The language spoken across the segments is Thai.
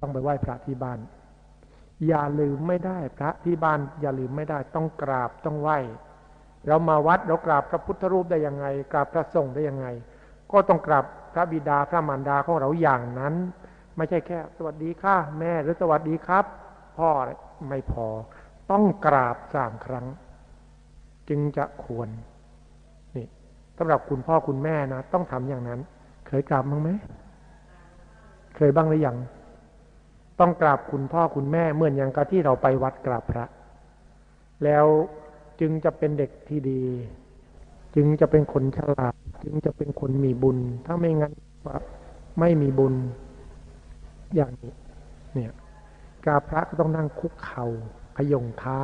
ต้องไปไหว้พระที่บ้าน อย่าลืมไม่ได้พระที่บ้าน อย่าลืมไม่ได้ ต้องกราบต้องไหว้เรามาวัดเรากราบพระพุทธรูปได้ยังไง กราบพระสงฆ์ได้ยังไง ก็ต้องกราบพระบิดาพระมารดาของเราอย่างนั้น ไม่ใช่แค่ สวัสดีค่ะแม่หรือสวัสดีครับ พ่อไม่พอ ต้องกราบสามครั้ง จึงจะควรนี่สำหรับคุณพ่อคุณแม่นะต้องทำอย่างนั้น เคยกราบบ้างไหมเคยบ้างหรือยัง ต้องกราบคุณพ่อคุณแม่เหมือนอย่างกับที่เราไปวัดกราบพระ แล้วจึงจะเป็นเด็กที่ดี จึงจะเป็นคนฉลาด จึงจะเป็นคนมีบุญ ถ้าไม่งั้นไม่มีบุญอย่างนี้ เนี่ยกราบพระก็ต้องนั่งคุกเขา่าขยงเท้า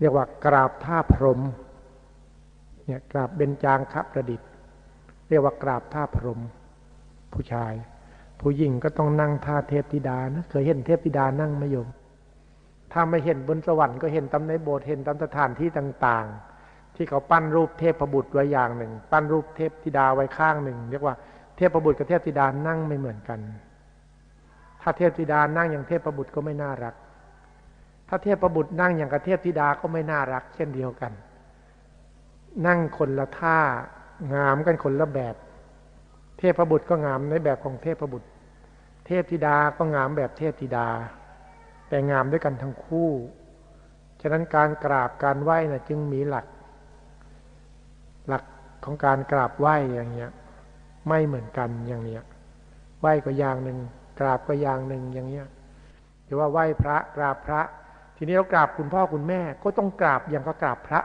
เรียกว่ากราบท่าพรมเนี่ยกราบเบญจางคประดิษฐ์ เรียกว่ากราบท่าพรมผู้ชาย ผู้หญิงก็ต้องนั่งท่าเทพธิดานะเคยเห็นเทพธิดานั่งไหมโยม ถ้าไม่เห็นบนสวรรค์ก็เห็นตามในโบสถ์เห็นตามสถานที่ต่างๆ ที่เขาปั้นรูปเทพประบุตรไว้อย่างหนึ่ง ปั้นรูปเทพธิดาไว้ข้างหนึ่ง เรียกว่าเทพประบุตรกับเทพธิดานั่งไม่เหมือนกัน ถ้าเทพธิดานั่งอย่างเทพประบุตรก็ไม่น่ารัก ถ้าเทพประบุตรนั่งอย่างกับเทพธิดาก็ไม่น่ารัก เช่นเดียวกัน นั่งคนละท่างามกันคนละแบบ เทพประบุตรก็งามในแบบของเทพประบุตร เทพธิดาก็งามแบบเทพธิดา แต่งามด้วยกันทั้งคู่ ฉะนั้นการกราบการไหว้นะจึงมีหลัก หลักของการกราบไหว้อย่างเงี้ย ไม่เหมือนกันอย่างเนี้ย ไหว้ก็อย่างหนึ่งกราบก็อย่างหนึ่งอย่างเงี้ยหรือว่าไหว้พระกราบพระ ทีนี้เรากราบคุณพ่อคุณแม่ ก็ต้องกราบอย่างก็กราบพระ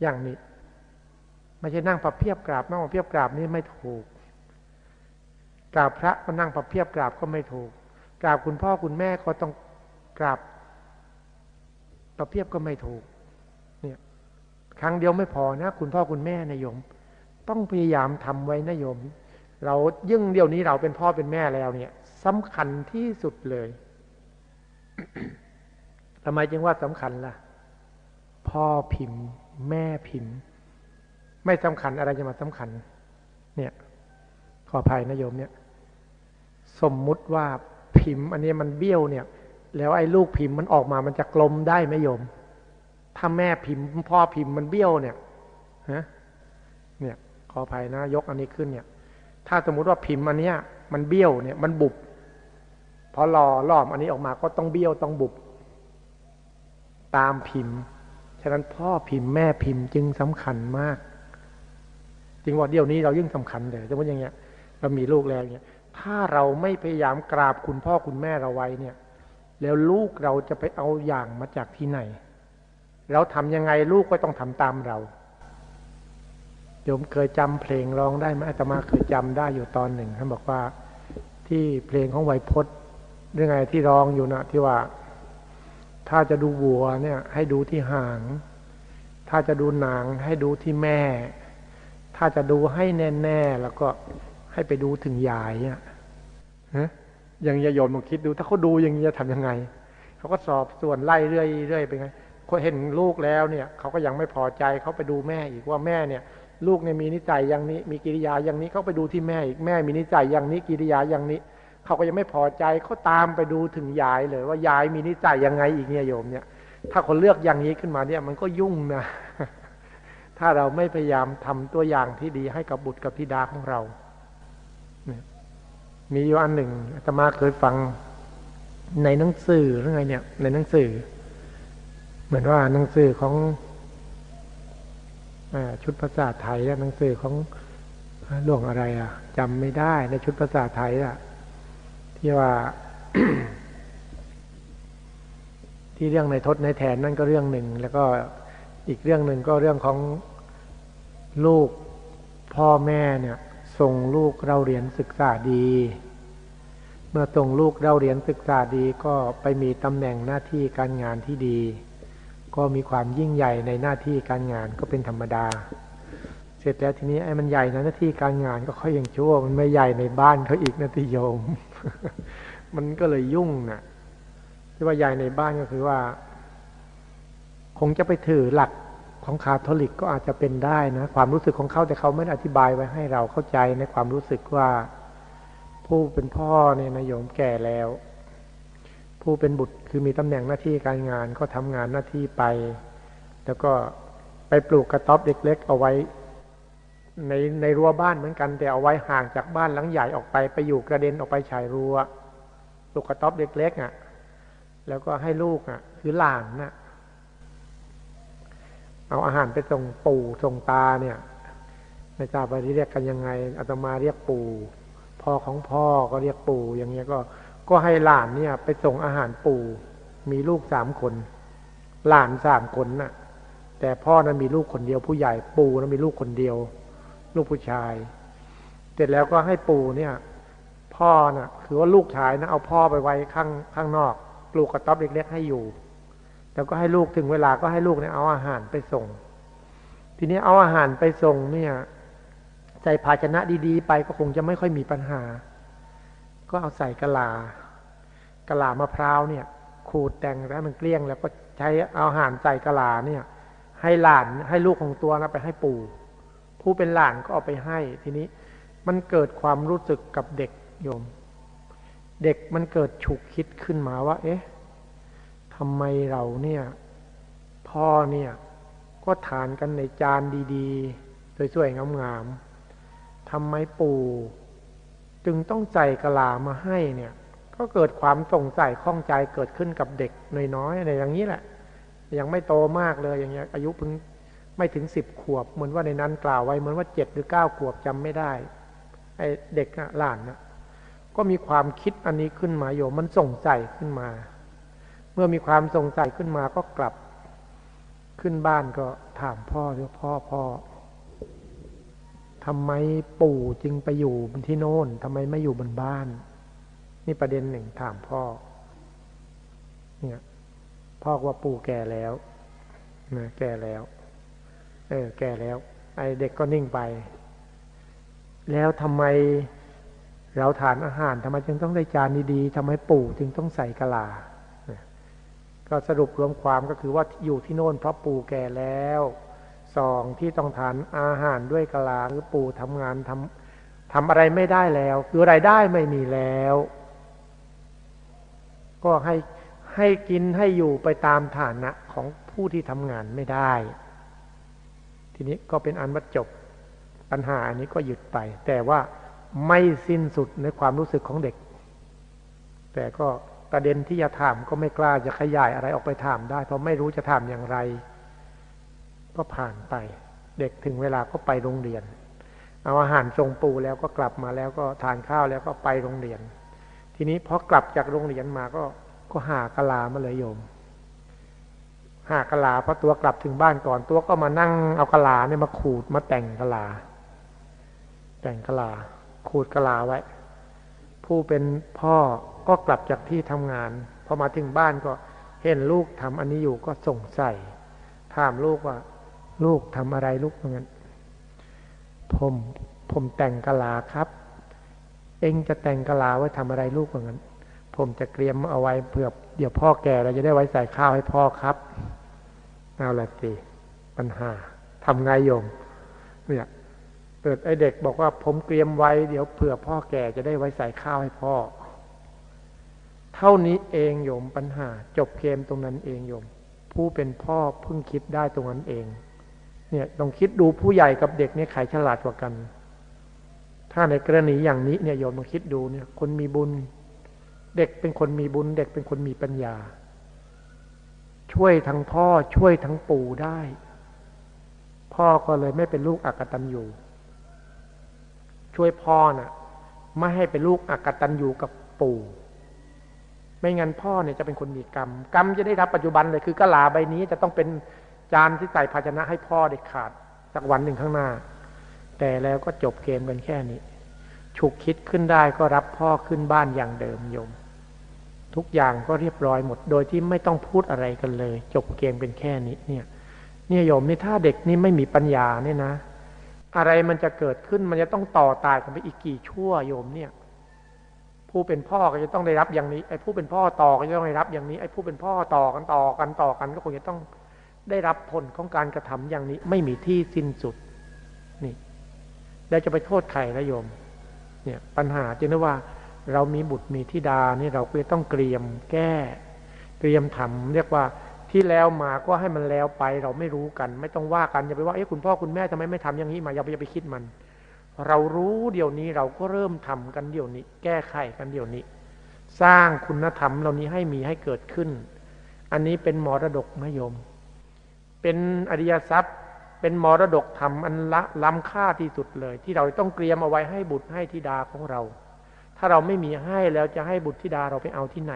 อย่างนี้ไม่ใช่นั่งประเพียบกราบนั่งประเพียบกราบนี่ไม่ถูก กราบพระก็นั่งประเพียบกราบก็ไม่ถูก กราบคุณพ่อคุณแม่ก็ต้องกราบประเพียบก็ไม่ถูก เนี่ย ครั้งเดียวไม่พอนะ คุณพ่อคุณแม่นายโยม ต้องพยายามทำไว้นายโยม เรายิ่งเดียวนี้เราเป็นพ่อเป็นแม่แล้วเนี่ยสำคัญที่สุดเลยทำไมจึงว่าสำคัญล่ะ พ่อพิมพ์ แม่พิมพ์ ไม่สำคัญอะไรจะมาสำคัญ เนี่ย ขออภัยนะโยมเนี่ย สมมุติว่าพิมพ์ อันนี้มันเบี้ยวเนี่ย แล้วไอ้ลูกพิมพ์มันออกมามันจะกลมได้ไหมโยม ถ้าแม่พิมพ์พ่อพิมพ์มันเบี้ยวเนี่ยฮะเนี่ยขออภัยนะยกอันนี้ขึ้นเนี่ย ถ้าสมมุติว่าพิมพ์อันเนี้ย มันเบี้ยวเนี่ย มันบุบพอรอรอบอันนี้ออกมาก็ต้องเบี้ยวต้องบุบตามพิมพ์ ฉะนั้นพ่อพิมพ์แม่พิมพ์จึงสำคัญมาก จริงว่าเดี๋ยวนี้เรายิ่งสำคัญเลยแต่ว่าอย่างเงี้ย เรามีลูกแล้วเนี่ย ถ้าเราไม่พยายามกราบคุณพ่อคุณแม่เราไว้เนี่ย แล้วลูกเราจะไปเอาอย่างมาจากที่ไหน เราทำยังไงลูกก็ต้องทำตามเราโยมเคยจำเพลงร้องได้ไหมอาตมาเคยจำได้อยู่ตอนหนึ่งท่านบอกว่าที่เพลงของไวยพจน์เรื่องไงที่ร้องอยู่นะที่ว่า ถ้าจะดูวัวเนี่ย ให้ดูที่หาง ถ้าจะดูหนังให้ดูที่แม่ ถ้าจะดูให้แน่ ๆ แล้วก็ ให้ไปดูถึงยายเนี่ยฮะอย่างยายโยมลองคิดดู ถ้าเขาดูอย่างนี้จะทำยังไง เขาก็สอบส่วนไล่เรื่อยเรื่อยไปไงเขาเห็นลูกแล้วเนี่ย เขาก็ยังไม่พอใจเขาไปดูแม่อีกว่าแม่เนี่ย ลูกเนี่ยมีนิสัยอย่างนี้ มีกิริยาอย่างนี้เขาไปดูที่แม่อีกแม่มีนิสัยอย่างนี้กิริยาอย่างนี้ เขาก็ยังไม่พอใจเขาตามไปดูถึงยายเลย ว่ายายมีนิสัยยังไงอีกเนี่ยโยมเนี่ย ถ้าคนเลือกอย่างนี้ขึ้นมาเนี่ย มันก็ยุ่งนะถ้าเราไม่พยายามทำตัวอย่างที่ดีให้กับบุตรกับธิดาของเรา มีอยู่อันหนึ่งอาตมาเคยฟังในหนังสือหรือไงเนี่ย ในหนังสือ เหมือนว่าหนังสือของชุดภาษาไทยหนังสือของหลวงอะไรอะจำไม่ได้ในชุดภาษาไทยอะ ที่ว่า ที่เรื่องในทศในแทนนั่นก็เรื่องหนึ่ง แล้วก็อีกเรื่องหนึ่งก็เรื่องของลูกพ่อแม่เนี่ยส่งลูกเราเรียนศึกษาดี เมื่อส่งลูกเราเรียนศึกษาดีก็ไปมีตำแหน่งหน้าที่การงานที่ดี ก็มีความยิ่งใหญ่ในหน้าที่การงานก็เป็นธรรมดา เสร็จแล้วทีนี้ไอ้มันใหญ่ในหน้าที่การงานก็ค่อยยังชั่ว มันไม่ใหญ่ในบ้านเขาอีกนาทีโยม มันก็เลยยุ่งน่ะที่ว่าใหญ่ในบ้านก็คือว่า คงจะไปถือหลักของคาทอลิกก็อาจจะเป็นได้นะ ความรู้สึกของเขาแต่เขาไม่อธิบายไว้ให้เราเข้าใจในความรู้สึกว่า ผู้เป็นพ่อเนี่ยนายโยมแก่แล้ว ผู้เป็นบุตรคือมีตำแหน่งหน้าที่การงานก็ทำงานหน้าที่ไป แล้วก็ไปปลูกกระต๊อบเล็กๆเอาไว้ ในในรั้วบ้านเหมือนกัน แต่เอาไว้ห่างจากบ้านหลังใหญ่ออกไปไปอยู่กระเด็นออกไปชายรั้วปลูกกระต๊อบเล็กๆอะ แล้วก็ให้ลูกอะ คือหลานน่ะเอาอาหารไปส่งปู่ส่งตาเนี่ยไม่ทราบว่าเรียกกันยังไงอาตมาเรียกปู่ พ่อของพ่อก็เรียกปู่อย่างเงี้ยก็ ก็ให้หลานเนี่ย ไปส่งอาหารปู่ มีลูกสามคน หลานสามคนน่ะ แต่พ่อนั้นมีลูกคนเดียว ผู้ใหญ่ปู่นั้นมีลูกคนเดียว ลูกผู้ชาย เสร็จแล้วก็ให้ปู่เนี่ย พ่อน่ะคือว่าลูกชายนะเอาพ่อไปไว้ข้างข้างนอกปลูกกระต๊อบเล็กๆให้อยู่แล้วก็ให้ลูกถึงเวลาก็ให้ลูกเนี่ยเอาอาหารไปส่ง ทีนี้เอาอาหารไปส่งเนี่ย ใส่ภาชนะดีๆ ไปก็คงจะไม่ค่อยมีปัญหา ก็เอาใส่กะลากะลามะพร้าวเนี่ย ขูดแต่งแล้วมันเกลี้ยง แล้วก็ใช้เอาอาหารใส่กะลาเนี่ย ให้หลานให้ลูกของตัวนะไปให้ปู่ ผู้เป็นหลานก็เอาไปให้ทีนี้ มันเกิดความรู้สึกกับเด็กโยม เด็กมันเกิดฉุกคิดขึ้นมาว่า เอ๊ะทำไมเราเนี่ย พ่อเนี่ยก็ทานกันในจานดีๆ สวยๆงามๆ ทำไมปู่จึงต้องใจกะลามาให้เนี่ย ก็เกิดความสงสัยข้องใจเกิดขึ้นกับเด็กน้อยๆในอย่างนี้แหละ ยังไม่โตมากเลยอย่างเงี้ย อายุเพิ่งไม่ถึงสิบขวบ เหมือนว่าในนั้นกล่าวไว้เหมือนว่าเจ็ดหรือเก้าขวบจำไม่ได้ไอ้เด็กหลานนะก็มีความคิดอันนี้ขึ้นมาโยมมันส่งใจขึ้นมา เมื่อมีความสงสัยขึ้นมาก็กลับ ขึ้นบ้านก็ถามพ่อเรือพ่อพ่อ ทำไมปู่จึงไปอยู่ที่โน่นทำไมไม่อยู่บนบ้าน นี่ประเด็นหนึ่งถามพ่อ เนี่ย พ่อว่าปู่แก่แล้วนะแก่แล้ว เออ แก่แล้ว ไอเด็กก็นิ่งไป แล้วทำไมเราทานอาหารทำไมจึงต้องได้จานดีๆทำไมปู่จึงต้องใส่กะลาก็สรุปรวมความก็คือว่าอยู่ที่โน่นเพราะปู่แก่แล้ว สองที่ต้องทานอาหารด้วยกะลาหรือปู่ทำงานทำทำอะไรไม่ได้แล้ว คือรายได้ไม่มีแล้ว ก็ให้ให้กินให้อยู่ไปตามฐานะของผู้ที่ทำงานไม่ได้ ทีนี้ก็เป็นอันวัดจบปัญหาอันนี้ก็หยุดไป แต่ว่าไม่สิ้นสุดในความรู้สึกของเด็ก แต่ก็ประเด็นที่จะถามก็ไม่กล้าจะขยายอะไรออกไปถามได้ เพราะไม่รู้จะถามอย่างไร ก็ผ่านไป เด็กถึงเวลาก็ไปโรงเรียน เอาอาหารทรงปูแล้วก็กลับมาแล้วก็ทานข้าวแล้วก็ไปโรงเรียน ทีนี้พอกลับจากโรงเรียนมาก็ก็หากะลามาเลยโยม หากะลาเพราะตัวกลับถึงบ้านก่อนตัวก็มานั่งเอากะลาเนี่ยมาขูดมาแต่งกะลา แต่งกะลา ขูดกะลาไว้ ผู้เป็นพ่อก็กลับจากที่ทำงานพอมาถึงบ้านก็เห็นลูกทำอันนี้อยู่ก็สงใส่ถามลูกว่า ลูกทำอะไรลูกเหมือนกันผมผมแต่งกะลาครับ เองจะแต่งกะลาไว้ทำอะไรลูกเหมือนกันผมจะเตรียมเอาไว้เผื่อเดี๋ยวพ่อแก่เราจะได้ไว้ใส่ข้าวให้พ่อครับเอาละสิปัญหาทำไงโยมเนี่ยเปิดไอเด็กบอกว่า ผมเตรียมไว้เดี๋ยวเผื่อพ่อแก่จะได้ไว้ใส่ข้าวให้พ่อ เท่านี้เองโยมปัญหา จบเกมตรงนั้นเองโยม ผู้เป็นพ่อเพิ่งคิดได้ตรงนั้นเอง เนี่ยลองคิดดูผู้ใหญ่กับเด็กเนี่ยใครฉลาดกว่ากัน ถ้าในกรณีอย่างนี้เนี่ยโยมลองคิดดูเนี่ย คนมีบุญ เด็กเป็นคนมีบุญ เด็กเป็นคนมีปัญญา ช่วยทั้งพ่อช่วยทั้งปู่ได้ พ่อก็เลยไม่เป็นลูกอักตันอยู่ ช่วยพ่อนะ่ะไม่ให้เป็นลูกอักตันอยู่กับปู่ไม่งั้นพ่อเนี่ยจะเป็นคนมีกรรม กรรมจะได้รับปัจจุบันเลยคือกะลาใบนี้จะต้องเป็น จานที่ใส่ภาชนะให้พ่อเด็กขาดสักวันหนึ่งข้างหน้า แต่แล้วก็จบเกมกันแค่นี้ ฉุกคิดขึ้นได้ก็รับพ่อขึ้นบ้านอย่างเดิมโยม ทุกอย่างก็เรียบร้อยหมดโดยที่ไม่ต้องพูดอะไรกันเลย จบเกมเป็นแค่นี้เนี่ย เนี่ยโยมนี่ถ้าเด็กนี่ไม่มีปัญญาเนี่ยนะ อะไรมันจะเกิดขึ้นมันจะต้องต่อตายกันไปอีกกี่ชั่วโยมเนี่ยผู้เป็นพ่อก็จะต้องได้รับอย่างนี้ไอ้ผู้เป็นพ่อต่อก็จะต้องได้รับอย่างนี้ไอ้ผู้เป็นพ่อต่อกันต่อกันต่อกันก็คงจะต้อง ได้รับผลของการกระทำอย่างนี้ ไม่มีที่สิ้นสุดนี่แล้วจะไปโทษใครนะโยม เนี่ย ปัญหาจึงได้ว่า เรามีบุตรมีธิดานี่เราก็ต้องเตรียมแก้ เตรียมทำเรียกว่าที่แล้วมาก็ให้มันแล้วไป เราไม่รู้กัน ไม่ต้องว่ากันอย่าไปว่าเอ้คุณพ่อคุณแม่ทำไมไม่ทำอย่างนี้มาอย่าไปอย่าไปคิดมัน เรารู้เดี๋ยวนี้เราก็เริ่มทำกันเดี๋ยวนี้ แก้ไขกันเดี๋ยวนี้ สร้างคุณธรรมเหล่านี้ให้มีให้เกิดขึ้น อันนี้เป็นมรดกมโยม เป็นอริยทรัพย์ เป็นมรดกธรรมอันละล้ำค่าที่สุดเลย ที่เราต้องเตรียมเอาไว้ให้บุตรให้ธิดาของเรา ถ้าเราไม่มีให้แล้วจะให้บุตรธิดาเราไปเอาที่ไหน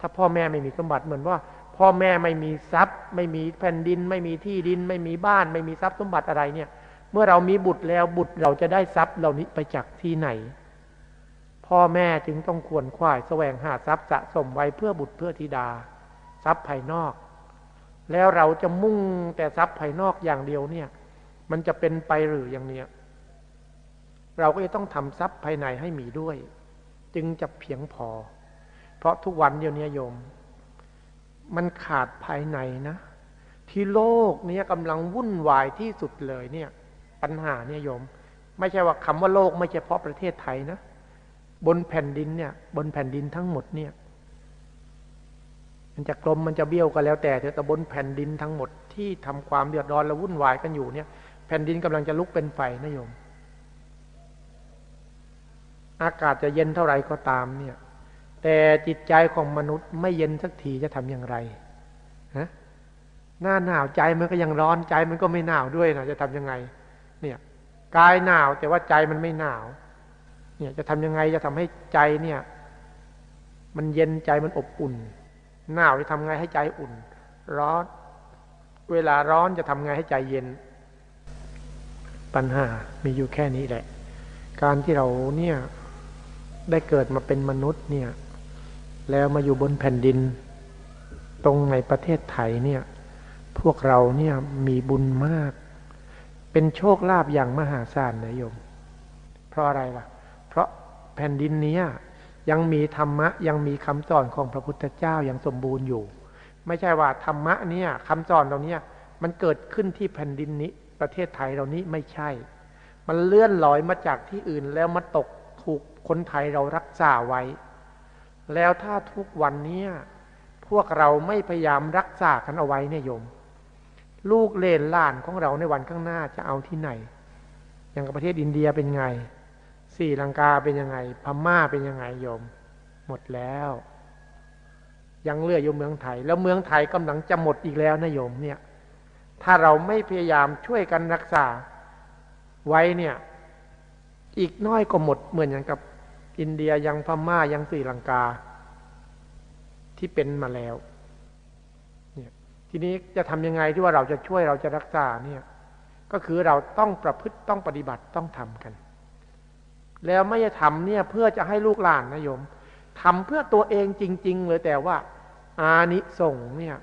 ถ้าพ่อแม่ไม่มีสมบัติเหมือนว่า พ่อแม่ไม่มีทรัพย์ ไม่มีแผ่นดิน ไม่มีที่ดิน ไม่มีบ้าน ไม่มีทรัพย์สมบัติอะไรเนี่ย เมื่อเรามีบุตรแล้วบุตรเราจะได้ทรัพย์เหล่านี้ไปจากที่ไหนพ่อแม่จึงต้องควรควายแสวงหาทรัพย์สะสมไว้เพื่อบุตรเพื่อธิดา ทรัพย์ภายนอก แล้วเราจะมุ่งแต่ทรัพย์ภายนอกอย่างเดียวเนี่ย มันจะเป็นไปหรืออย่างเนี้ยเราก็จะต้องทำทรัพย์ภายในให้มีด้วย จึงจะเพียงพอ เพราะทุกวันเดียวนี้โยม มันขาดภายในนะ ที่โลกนี้กำลังวุ่นวายที่สุดเลยเนี่ย ปัญหาเนี่ยโยม ไม่ใช่ว่าคำว่าโลกไม่เฉพาะประเทศไทยนะ บนแผ่นดินเนี่ย บนแผ่นดินทั้งหมดเนี่ย มันจะกลมมันจะเบี้ยวก็แล้วแต่เถอะแต่บนแผ่นดินทั้งหมดที่ทำความเดือดร้อนและวุ่นวายกันอยู่เนี่ย แผ่นดินกำลังจะลุกเป็นไฟนะโยม อากาศจะเย็นเท่าไหร่ก็ตามเนี่ย แต่จิตใจของมนุษย์ไม่เย็นสักทีจะทำอย่างไรฮะหน้าหนาวใจมันก็ยังร้อนใจมันก็ไม่หนาวด้วยนะจะทํำยังไง เนี่ยกายหนาวแต่ว่าใจมันไม่หนาว เนี่ยจะทำยังไงจะทำให้ใจเนี่ย มันเย็นใจมันอบอุ่น หนาวจะทำไงให้ใจอุ่น ร้อน เวลาร้อนจะทำไงให้ใจเย็น ปัญหามีอยู่แค่นี้แหละ การที่เราเนี่ยได้เกิดมาเป็นมนุษย์เนี่ย แล้วมาอยู่บนแผ่นดิน ตรงในประเทศไทยเนี่ย พวกเราเนี่ยมีบุญมาก เป็นโชคลาภอย่างมหาศาลนะโยม เพราะอะไรล่ะ เพราะแผ่นดินนี้ ยังมีธรรมะยังมีคำสอนของพระพุทธเจ้ายังสมบูรณ์อยู่ ไม่ใช่ว่าธรรมะเนี่ยคำสอนเราเนี่ยมันเกิดขึ้นที่แผ่นดินนี้ประเทศไทยเรานี้ไม่ใช่ มันเลื่อนลอยมาจากที่อื่นแล้วมาตกถูกคนไทยเรารักษาไว้ แล้วถ้าทุกวันนี้พวกเราไม่พยายามรักษากันเอาไว้เนี่ยโยม ลูกเลนล้านของเราในวันข้างหน้าจะเอาที่ไหน อย่างกับประเทศอินเดียเป็นไง สี่ลังกาเป็นยังไง พม่าเป็นยังไงโยม หมดแล้ว ยังเลืออยู่เมืองไทย แล้วเมืองไทยกำลังจะหมดอีกแล้วนะโยมเนี่ย ถ้าเราไม่พยายามช่วยกันรักษาไว้เนี่ย อีกน้อยก็หมดเหมือนอย่างกับ อินเดียยังพม่ายังสี่ลังกา ที่เป็นมาแล้วเนี่ยทีนี้จะทำยังไงที่ว่าเราจะช่วยเราจะรักษาเนี่ย ก็คือเราต้องประพฤติต้องปฏิบัติต้องทำกัน แล้วไม่จะทำเนี่ยเพื่อจะให้ลูกหลานนะโยมทำเพื่อตัวเองจริง ๆ เลยแต่ว่า อานิสงส์เนี่ย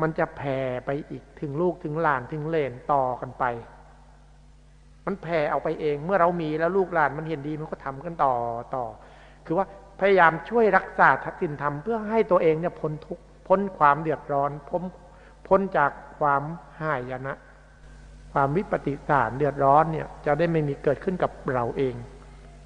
มันจะแผ่ไปอีกถึงลูกถึงหลานถึงเลนต่อกันไป มันแผ่เอาไปเองเมื่อเรามีแล้วลูกหลานมันเห็นดีมันก็ทำกันต่อต่อ คือว่าพยายามช่วยรักษาทักษิณธรรมเพื่อให้ตัวเองเนี่ยพ้นทุกข์พ้นความเดือดร้อนพ้นพ้นจากความหายนะ ความวิปฏิสารเดือดร้อนเนี่ย จะได้ไม่มีเกิดขึ้นกับเราเอง